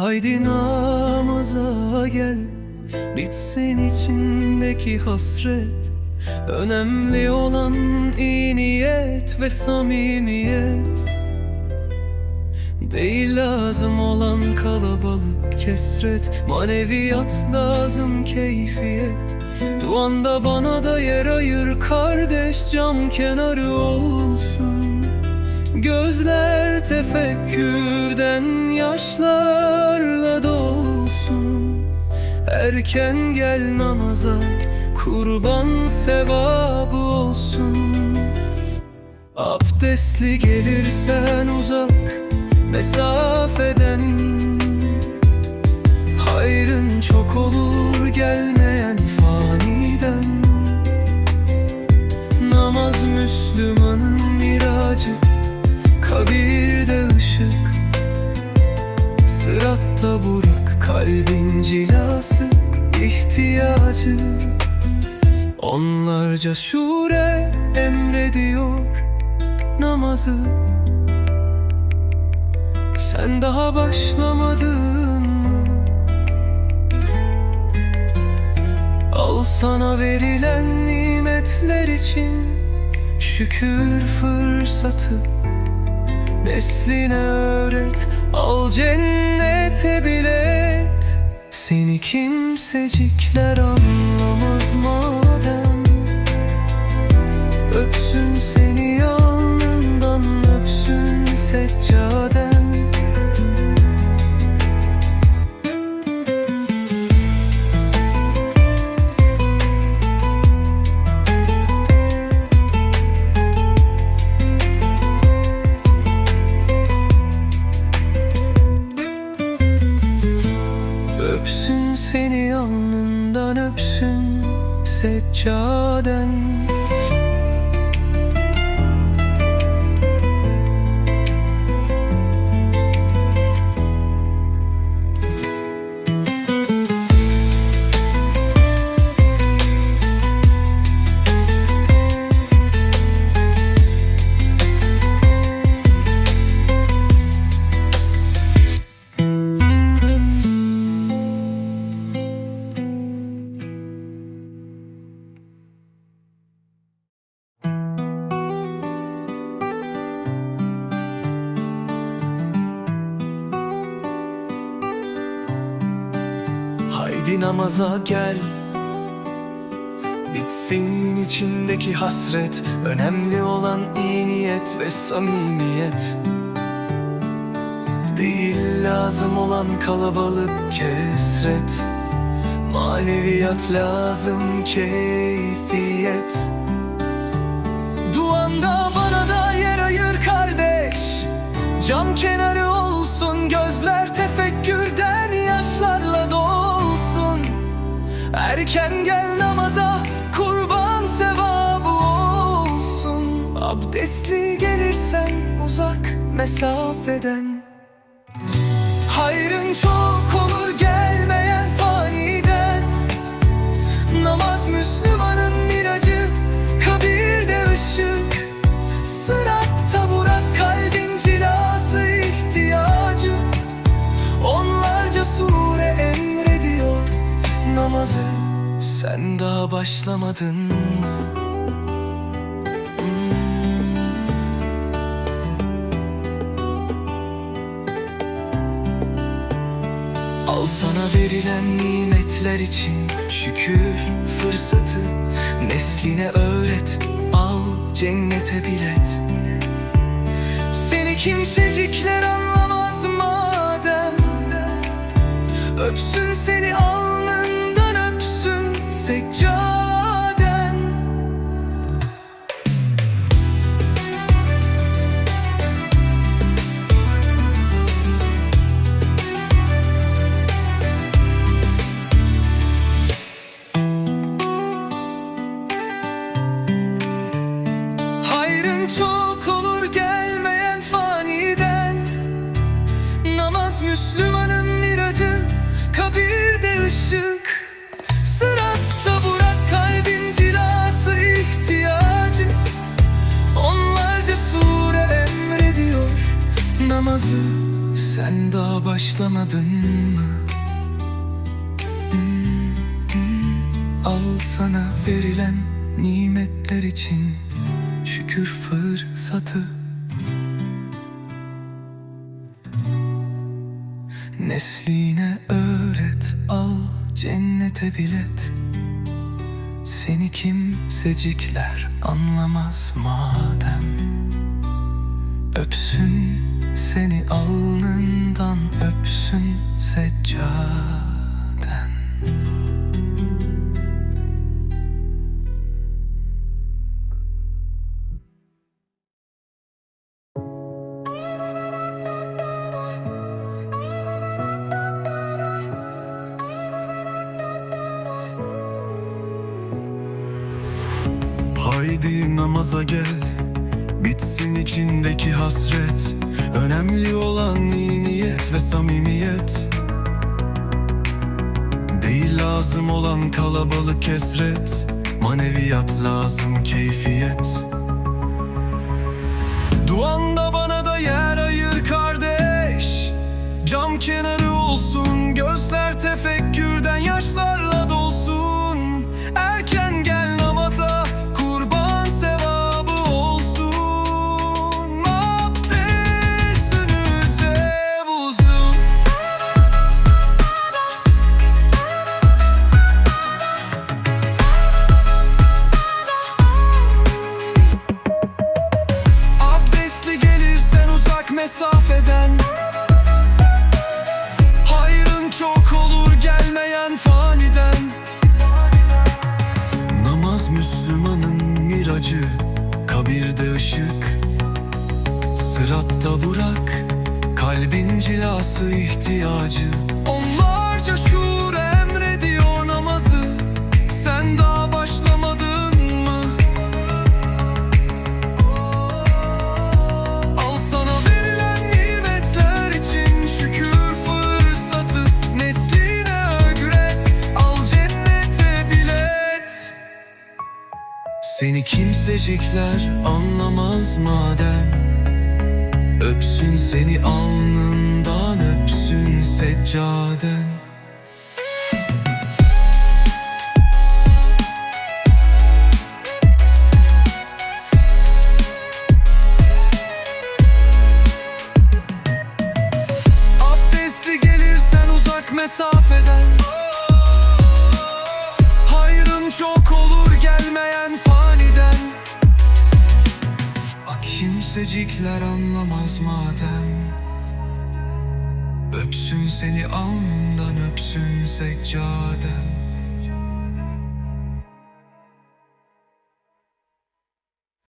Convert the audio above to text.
Haydi namaza gel Bitsin içindeki hasret. Önemli olan iyi niyet ve samimiyet. Değil lazım olan kalabalık kesret Maneviyat lazım keyfiyet. Duanda bana da yer ayır kardeş Cam kenarı olsun Gözler tefekkürden yaşlarla dolsun. Erken gel namaza kurban sevabı olsun. Abdestli gelirsen uzak mesafeden. Hayrın çok olur gelmeyen Kalbin cilası ihtiyacı. Onlarca şure emrediyor namazı. Sen daha başlamadın mı? Al sana verilen nimetler için Şükür fırsatı. Nesline öğret Al cennete bilet. Seni kimsecikler anlamaz madem Öpsün seni alnından öpsün seccaden Namaza gel. Bitsin içindeki hasret. Önemli olan iyi niyet ve samimiyet. Değil lazım olan kalabalık kesret. Maneviyat lazım keyfiyet. Duanda bana da yer ayır kardeş. Cam kenarı Erken gel namaza kurban sevabı olsun. Abdestli gelirsen uzak mesafeden Sen daha başlamadın. Mı? Al sana verilen nimetler için şükür fırsatı. Nesline öğret al cennete bilet. Seni kimsecikler anlamaz madem. Öpsün seni öpsün Hayrın çok olur namazı Sen daha başlamadın mı? Hmm, hmm. Al sana verilen nimetler için Şükür fırsatı Nesline öğret al cennete bilet Seni kimsecikler anlamaz madem Öpsün seni alnından öpsün seccaden. Haydi namaza gel Bitsin içindeki hasret. Önemli olan iyi niyet ve samimiyet. Değil lazım olan kalabalık kesret. Maneviyat lazım keyfiyet. Duanda bana da yer ayır kardeş. Cam kenarı Miracı Kabirde ışık. Sıratta burak Kalbin cilası ihtiyacı. Onlarca şuur Kimsecikler anlamaz madem. Öpsün seni alnından öpsün seccaden kimsecikler anlamaz madem. Öpsün seni alnından öpsün seccaden